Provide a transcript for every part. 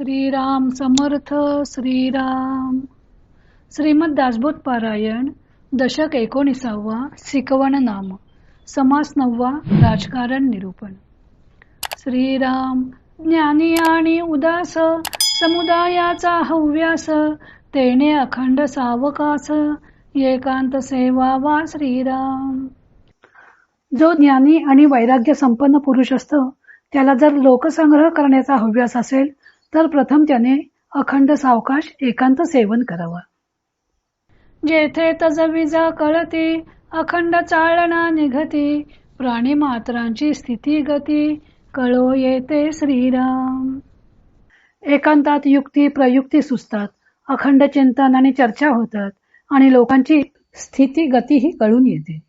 श्रीराम समर्थ श्रीराम. श्रीमद दासबोध पारायण दशक एकोणीसावा शिकवण नाम समास नववा राजकारण निरूपण. श्रीराम ज्ञानी आणि उदास समुदायाचा हव्यास तेने अखंड सावकास एकांत सेवा वा श्रीराम. जो ज्ञानी आणि वैराग्य संपन्न पुरुष असतो त्याला जर लोकसंग्रह करण्याचा हव्यास असेल तर प्रथम त्याने अखंड सावकाश एकांत सेवन करावा. जेथे तजविजा कळती अखंड चालना निघती प्राणी मात्रांची स्थिती गती कळो येते श्रीराम. एकांतात युक्ती प्रयुक्ती सुचतात अखंड चिंतन आणि चर्चा होतात आणि लोकांची स्थिती गतीही कळून येते.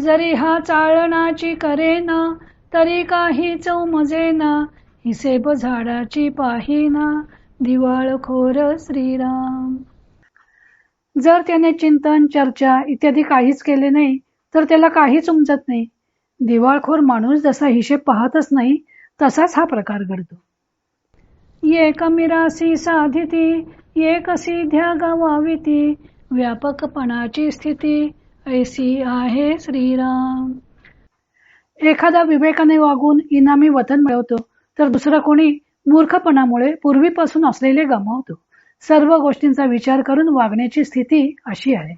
जरी हा चालनाची करेना तरी काही चौमजेना हिसेब झाडाची पाहिना दिवाळखोर श्रीराम. जर त्याने चिंतन चर्चा इत्यादी काहीच केले नाही तर त्याला काहीच उमजत नाही. दिवाळखोर माणूस जसा हिशेब पाहतच नाही तसाच हा प्रकार घडतो. एक मिरासी साधिती एक सिध्या गवाविती व्यापकपणाची स्थिती ऐसी आहे श्रीराम. एखादा विवेकाने वागून इनामी वतन मिळवतो तर दुसरा कोणी मूर्खपणामुळे पूर्वीपासून असलेले गमावतो. सर्व गोष्टींचा विचार करून वागण्याची स्थिती अशी आहे.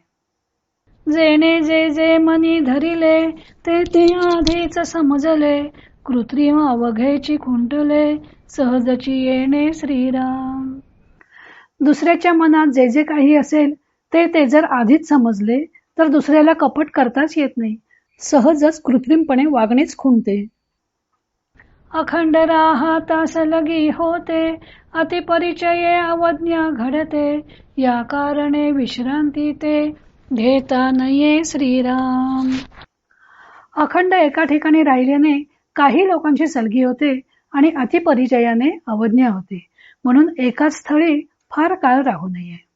जेणे जे जे मनी धरिले ते ते आधीच समजले. कृत्रिम अवघेची खुंटले सहजची येणे श्रीराम. दुसऱ्याच्या मनात जे जे काही असेल ते ते जर आधीच समजले तर दुसऱ्याला कपट करताच येत नाही. सहजच कृत्रिमपणे वागणेच खुंटते. अखंड राहता सलगी होते. अतिपरिचये अवज्ञा घडते. या कारणे विश्रांती ते घेता नये श्रीराम. अखंड एका ठिकाणी राहिल्याने काही लोकांची सलगी होते आणि अतिपरिचयाने अवज्ञा होते. म्हणून एकाच स्थळी फार काळ राहू नये.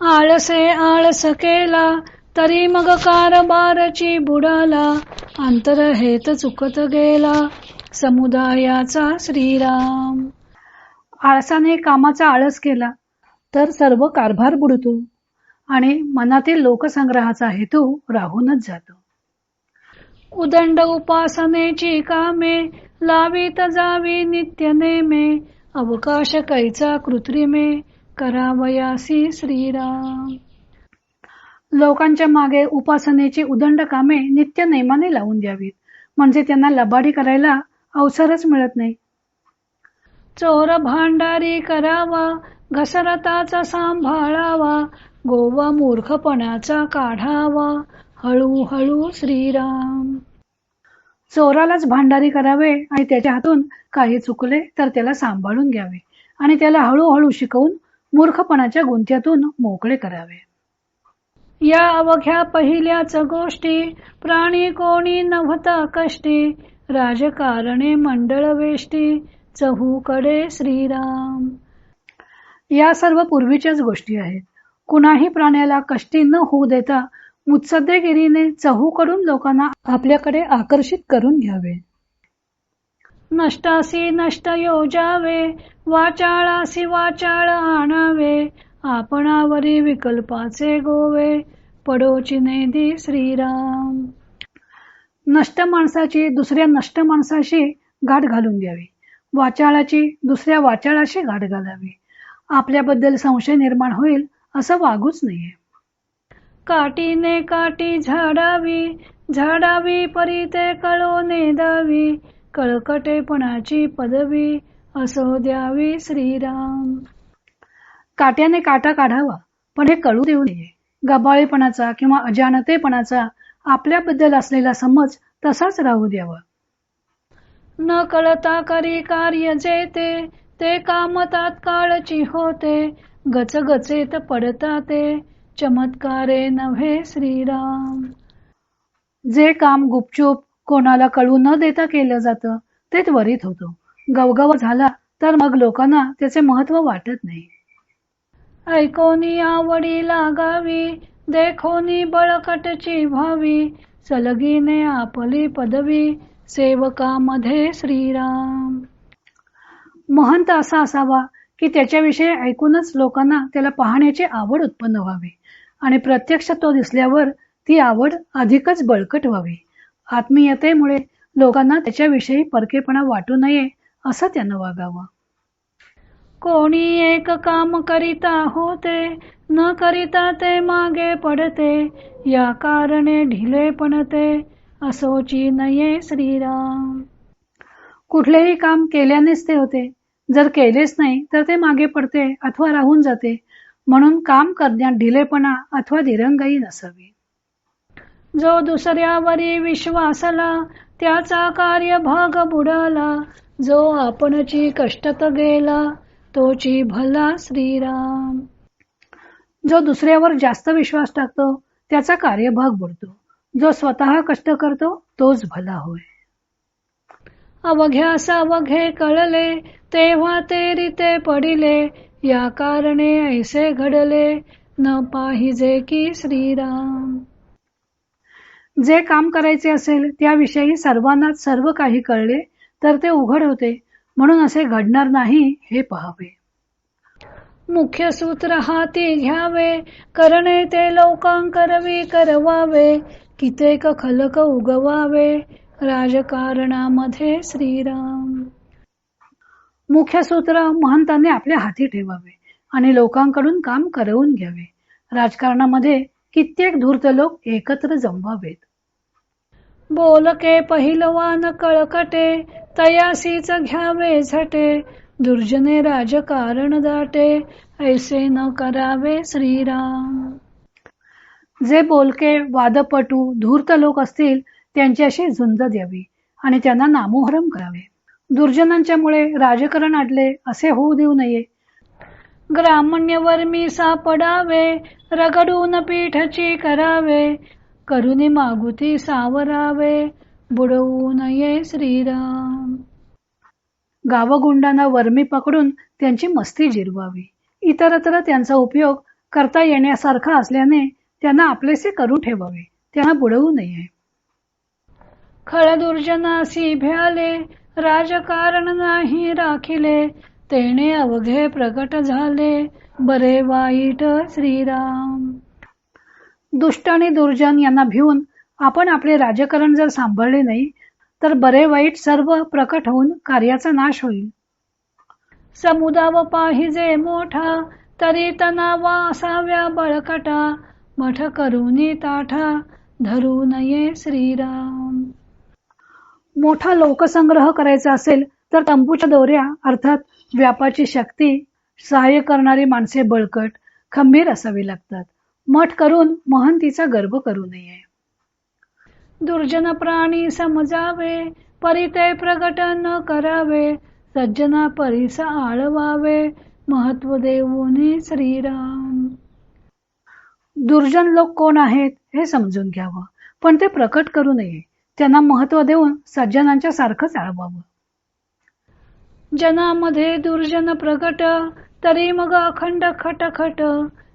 आळसे आळस केला तरी मग कारबारची बुडाला. अंतर हेत चुकत गेला. समुदायाचा श्रीराम. आळसाने कामाचा आळस केला तर सर्व कारभार बुडतो आणि मनातील लोकसंग्रहाचा हेतू राहूनच जातो. उदंड उपासनेची कामे लावीत जावी नित्य नेमे अवकाश कैचा कृत्रिमे करावयासी श्रीराम. लोकांच्या मागे उपासनेची उदंड कामे नित्य नेमाने लावून द्यावीत म्हणजे त्यांना लबाडी करायला अवसरच मिळत नाही. चोर भांडारी करावा घसरताचा सांभाळावा गोवा मूर्खपणाचा काढावा हळूहळू श्रीराम. चोरालाच भांडारी करावे आणि त्याच्या हातून काही चुकले तर त्याला सांभाळून घ्यावे आणि त्याला हळूहळू शिकवून मूर्खपणाच्या गुंत्यातून मोकळे करावे. या अवघ्या पहिल्याच गोष्टी प्राणी कोणी नव्हता कष्टी राजकारणे मंडळ वेष्टी चहूकडे श्रीराम. या सर्व पूर्वीच्याच गोष्टी आहेत. कुणाही प्राण्याला कष्टी न होऊ देता मुत्सद्देगिरीने चहूकडून लोकांना आपल्याकडे आकर्षित करून घ्यावे. नष्टासी नष्ट योजावे वाचाळासी वाचाळ आणावे आपणावरी विकल्पाचे गोवे पडोचिने दी श्रीराम. नष्ट माणसाची दुसऱ्या नष्ट माणसाशी गाठ घालून द्यावी. वाचाळाची दुसऱ्या वाचाळाशी गाठ घालावी. आपल्याबद्दल संशय निर्माण होईल असं वागूच नाहीये. काटीने काटी झाडावी झाडावी परी ते कळो नेदावी कळकटेपणाची पदवी असो द्यावी श्रीराम. काट्याने काटा काढावा पण हे कळू देऊ नये. गबाळीपणाचा किंवा अजानतेपणाचा आपल्याबद्दल असलेला समज तसाच राहू द्यावा. न कळता करी कार्य जेते ते काम तात्काळची होते गचगचेत पडता ते चमत्कारे नव्हे श्रीराम. जे काम गुपचूप कोणाला कळू न देता केलं जातं ते त्वरित होतो. गवगव झाला तर मग लोकांना त्याचे महत्त्व वाटत नाही. ऐकोनी आवडी लागावी देखोनी बळकटची व्हावी सलगीने आपली पदवी सेवकामध्ये श्रीराम. महंत असा असावा की त्याच्याविषयी ऐकूनच लोकांना त्याला पाहण्याची आवड उत्पन्न व्हावी आणि प्रत्यक्ष तो दिसल्यावर ती आवड अधिकच बळकट व्हावी. आत्मीयतेमुळे लोकांना त्याच्याविषयी परकेपणा वाटू नये असं त्यानं वागावं. कोणी एक काम करिता होते न करिता ते मागे पडते या कारणे ढिले पणते असोची नये श्रीराम. कुठलेही काम केल्यानेच ते होते. जर केलेच नाही तर ते मागे पडते अथवा राहून जाते. म्हणून काम करण्यात ढिलेपणा अथवा दिरंगाई नसावी. जो दुसऱ्यावरी विश्वासला त्याचा कार्य भाग बुडाला जो आपणची कष्टत गेला तोची भला श्रीराम. जो दुसऱ्यावर जास्त विश्वास टाकतो त्याचा कार्यभाग बुडतो. जो स्वतः कष्ट करतो तोच भला होय. अवघ्यास अवघे कळले तेव्हा ते रीते पडिले या कारणे ऐसे घडले न पाहिजे की श्रीराम. जे काम करायचे असेल त्याविषयी सर्वांना सर्व काही कळले तर ते उघड होते म्हणून असे घडणार नाही हे पहावे. मुख्य सूत्र हाती घ्यावे. करणे ते लोकांकरवी करवावे. कितेक खलक उगवावे. राजकारणामध्ये श्रीराम. मुख्य सूत्र महंतांनी आपल्या हाती ठेवावे आणि लोकांकडून काम करवून घ्यावे. राजकारणामध्ये कित्येक धूर्त लोक एकत्र जमवावेत. बोलके पहिलवान कळकटे तयासीच घ्यावे झटे. दुर्जने राजकारण दाटे ऐसे न करावे श्रीराम. जे बोलके वादपटू धूर्त लोक असतील त्यांच्याशी झुंज द्यावी आणि त्यांना नामोहरम करावे. दुर्जनांच्या मुळे राजकारण अडले असे होऊ देऊ नये. ग्रामण्यवर मी सापडावे रगडून पीठची करावे करुणी मागुती सावरावे बुडवू नये श्रीराम. गावगुंडांना वर्मी पकडून त्यांची मस्ती जिरवावी. इतरत्र त्यांचा उपयोग करता येण्यासारखा असल्याने त्यांना आपलेसे करू ठेवावे. त्यांना बुडवू नये. खळ दुर्जनासी भ्याले राजकारण नाही राखिले तेने अवघे प्रकट झाले बरे वाईट श्रीराम. दुष्ट आणि दुर्जन यांना भिवून आपण आपले राजकारण जर सांभाळले नाही तर बरे वाईट सर्व प्रकट होऊन कार्याचा नाश होईल. समुदाव पाहिजे मोठा तरी तणावा असाव्या बळकटा. मठ करुनी ताठा धरू नये श्रीराम. मोठा लोकसंग्रह करायचा असेल तर तंबूच्या दोऱ्या अर्थात व्यापाची शक्ती सहाय्य करणारी माणसे बळकट खंबीर असावी लागतात. मठ करून महंतीचा गर्भ करू नये. दुर्जन प्राणी समजावे परिते प्रगट न करावे सज्जना परिस आळवावे महत्त्व देऊन श्रीराम. दुर्जन लोक कोण आहेत हे समजून घ्यावं पण ते प्रकट करू नये. त्यांना महत्त्व देऊन सज्जनांच्या सारखंच आळवावं. जनामध्ये दुर्जन प्रगट तरी मग अखंड खटखट.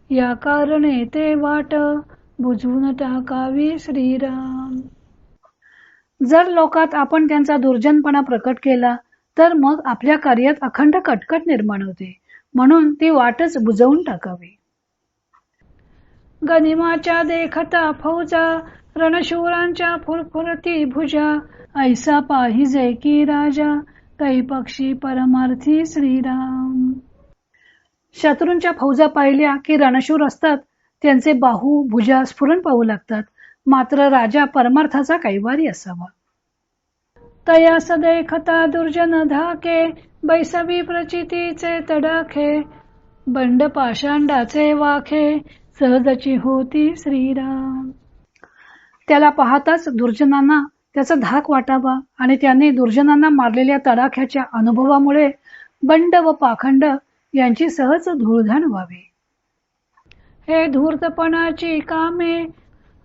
या कारणे ते वाट बुजवून टाकावी श्रीराम. जर लोकात आपण त्यांचा दुर्जनपणा प्रकट केला तर मग आपल्या कार्यात अखंड कटकट निर्माण होते. म्हणून ती वाटच बुजवून टाकावी. गनिमाच्या देखता फौजा रणशूरांच्या फुरफुरती भुजा ऐसा पाहिजे की राजा कै पक्षी परमार्थी श्रीराम. शत्रूंच्या फौजा पाहिल्या की रणशूर असतात त्यांचे बाहू भुजा स्फुरण पाहू लागतात. मात्र राजा परमार्थाचा कैवारी असावा. तयास देखता दुर्जन धाके बैसवी प्रचितीचे तडाखे बंड पाषांडाचे वाखे सहजची होती श्रीराम. त्याला पाहताच दुर्जनांना त्याचा धाक वाटावा आणि त्याने दुर्जनांना मारलेल्या तडाख्याच्या अनुभवामुळे बंड व पाखंड यांची सहज धूळधाण व्हावी. हे धूर्तपणाची कामे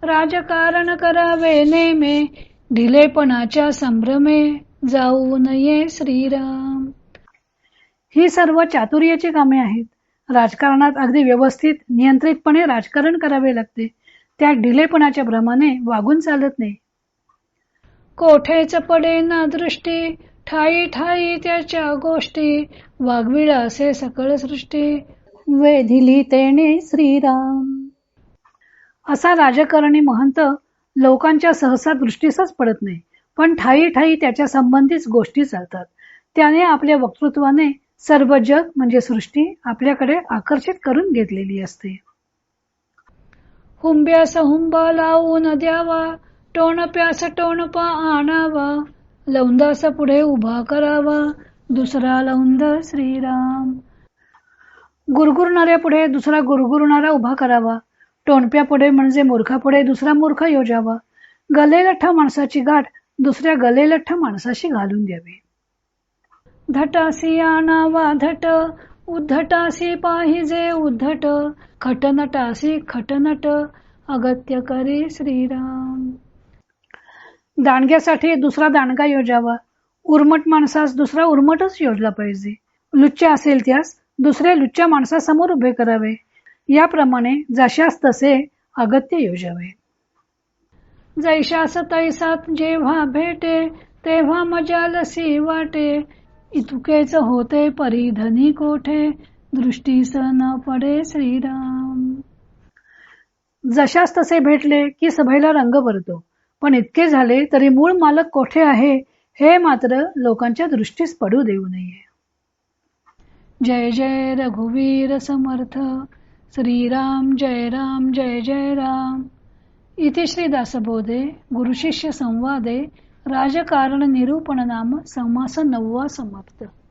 राजकारण करावे नेमे ढिलेपणाच्या संभ्रमे जाऊ नये श्रीराम. ही सर्व चातुर्याची कामे आहेत. राजकारणात अगदी व्यवस्थित नियंत्रितपणे राजकारण करावे लागते. त्या ढिलेपणाच्या भ्रमाने वागून चालत नाही. कोठेच पडे ना दृष्टी ठाई ठाई त्याच्या गोष्टी वाघविळा असे सकळ सृष्टी. वेधिली तेने श्रीराम. असा राजकारणी महंत लोकांच्या सहसा दृष्टीसच पडत नाही. पण ठाई ठाई त्याच्या संबंधित गोष्टी चालतात. त्याने आपल्या वक्तृत्वाने सर्व जग म्हणजे सृष्टी आपल्याकडे आकर्षित करून घेतलेली असते. हुंब्यास हुंबा लावून द्यावा टोणप्यास टोणपा आणावा लौंदास पुढे उभा करावा दुसरा लौंद श्रीराम. गुरगुरणाऱ्या पुढे दुसरा गुरगुरणारा उभा करावा टोणप्या पुढे म्हणजे मूर्खापुढे दुसरा मूर्ख योजावा. गलेलठ्ठ माणसाची गाठ दुसऱ्या गलेलठ्ठ माणसाशी घालून द्यावी. धटासी आणावा धट उद्धटासी पाहिजे उद्धट खटनटासी खटनट अगत्य करी श्रीराम. दांडग्यासाठी दुसरा दांडगा योजावा. उर्मट माणसास दुसरा उर्मटच योजला पाहिजे. लुच्च्या असेल त्यास दुसऱ्या लुच्च्या माणसासमोर उभे करावे. याप्रमाणे जशास तसे अगत्य योजावे. जैशास तैसात जेव्हा भेटे तेव्हा मजालसी वाटे. इतुकेच होते परिधनी कोठे दृष्टीस न पडे श्रीराम. जशास तसे भेटले की सभेला रंग भरतो पण इतके झाले तरी मूळ मालक कोठे आहे हे मात्र लोकांच्या दृष्टीस पडू देऊ नये. जय जय रघुवीर समर्थ. श्रीराम जय राम जय जय राम. इथे श्री दासबोधे गुरुशिष्य संवादे राजकारण निरूपण नाम समास नववा समाप्त.